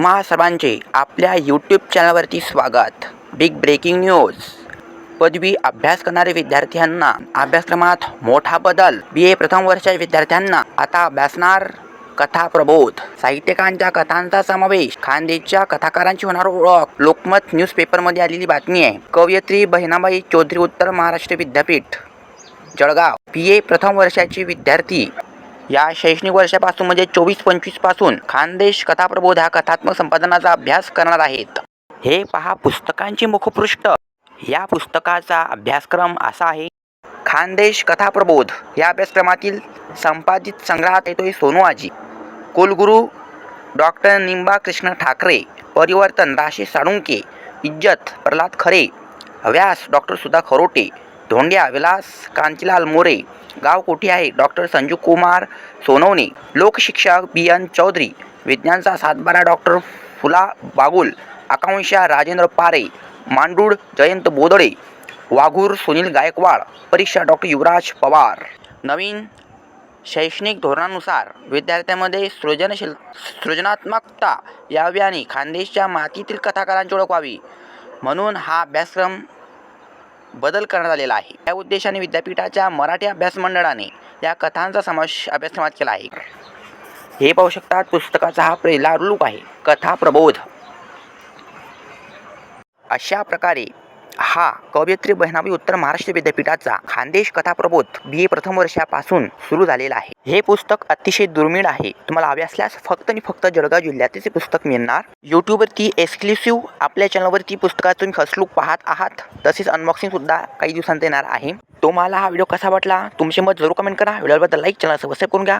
तुम्हा सर्वांचे आपल्या यूट्यूब चॅनलवरती स्वागत. बिग ब्रेकिंग न्यूज पदवी अभ्यास करणारे विद्यार्थ्यांना अभ्यासक्रमात मोठा बदल. बी ए प्रथम वर्षाच्या विद्यार्थ्यांना आता अभ्यासणार कथा प्रबोध साहित्यकांच्या कथांचा समावेश. खानदेशच्या कथाकारांची होणार ओळख. लोकमत न्यूजपेपरमध्ये आलेली बातमी आहे. कवयित्री बहिणाबाई चौधरी उत्तर महाराष्ट्र विद्यापीठ जळगाव. बी ए प्रथम वर्षाची विद्यार्थी. या शैक्षणिक वर्षापासून म्हणजे चोवीस पंचवीसपासून खानदेश कथाप्रबोध हा कथात्मक संपादनाचा अभ्यास करणार आहेत. हे पहा पुस्तकांची मुखपृष्ठ. या पुस्तकाचा अभ्यासक्रम असा आहे. खानदेश कथाप्रबोध या अभ्यासक्रमातील संपादित संग्रहात येतोय सोनू आजी. कुलगुरू डॉक्टर निंबा कृष्ण ठाकरे परिवर्तन राशी साळुंके इज्जत प्रल्हाद खरे व्यास डॉक्टर सुधा खरोटे धोंड्या विलास कांतीलाल मोरे गाव कोठे आहे डॉक्टर संजू कुमार सोनवणे लोकशिक्षक बी एन चौधरी विज्ञानचा सातबारा डॉक्टर फुला बागुल आकांक्षा राजेंद्र पारे मांडूळ जयंत बोदळे वाघूर सुनील गायकवाड परीक्षा डॉक्टर युवराज पवार. नवीन शैक्षणिक धोरणानुसार विद्यार्थ्यांमध्ये सृजनशील सृजनात्मकता यावी आणि खानदेशच्या मातीतील कथाकारांची ओळख व्हावी. म्हणून हा अभ्यासक्रम बदल करण्यात आलेला आहे. या उद्देशाने विद्यापीठाच्या मराठी अभ्यास मंडळाने या कथांचा समावेश अभ्यासक्रमात केला आहे. हे पाहू शकतात पुस्तकाचा हा पहिला रूप आहे. कथा प्रबोध. अशा प्रकारे हा कवयित्री बहिणाबाई उत्तर महाराष्ट्र विद्यापीठाचा खानदेश कथाप्रबोध बी ए प्रथम वर्षापासून सुरू झालेला आहे. हे पुस्तक अतिशय दुर्मिळ आहे. तुम्हाला हवे असल्यास फक्त आणि फक्त जळगाव जिल्ह्यातच हे पुस्तक मिळणार. यूट्यूबवरती एक्सक्लुसिव्ह आपल्या चॅनलवरती पुस्तकात तुम्ही पाहत आहात. तसेच अनबॉक्सिंग सुद्धा काही दिवसांत येणार आहे. तुम्हाला हा व्हिडिओ कसा वाटला? तुमचे मत जरूर कमेंट करा. व्हिडिओबद्दल लाईक चॅनल सबस्क्राईब करून घ्या.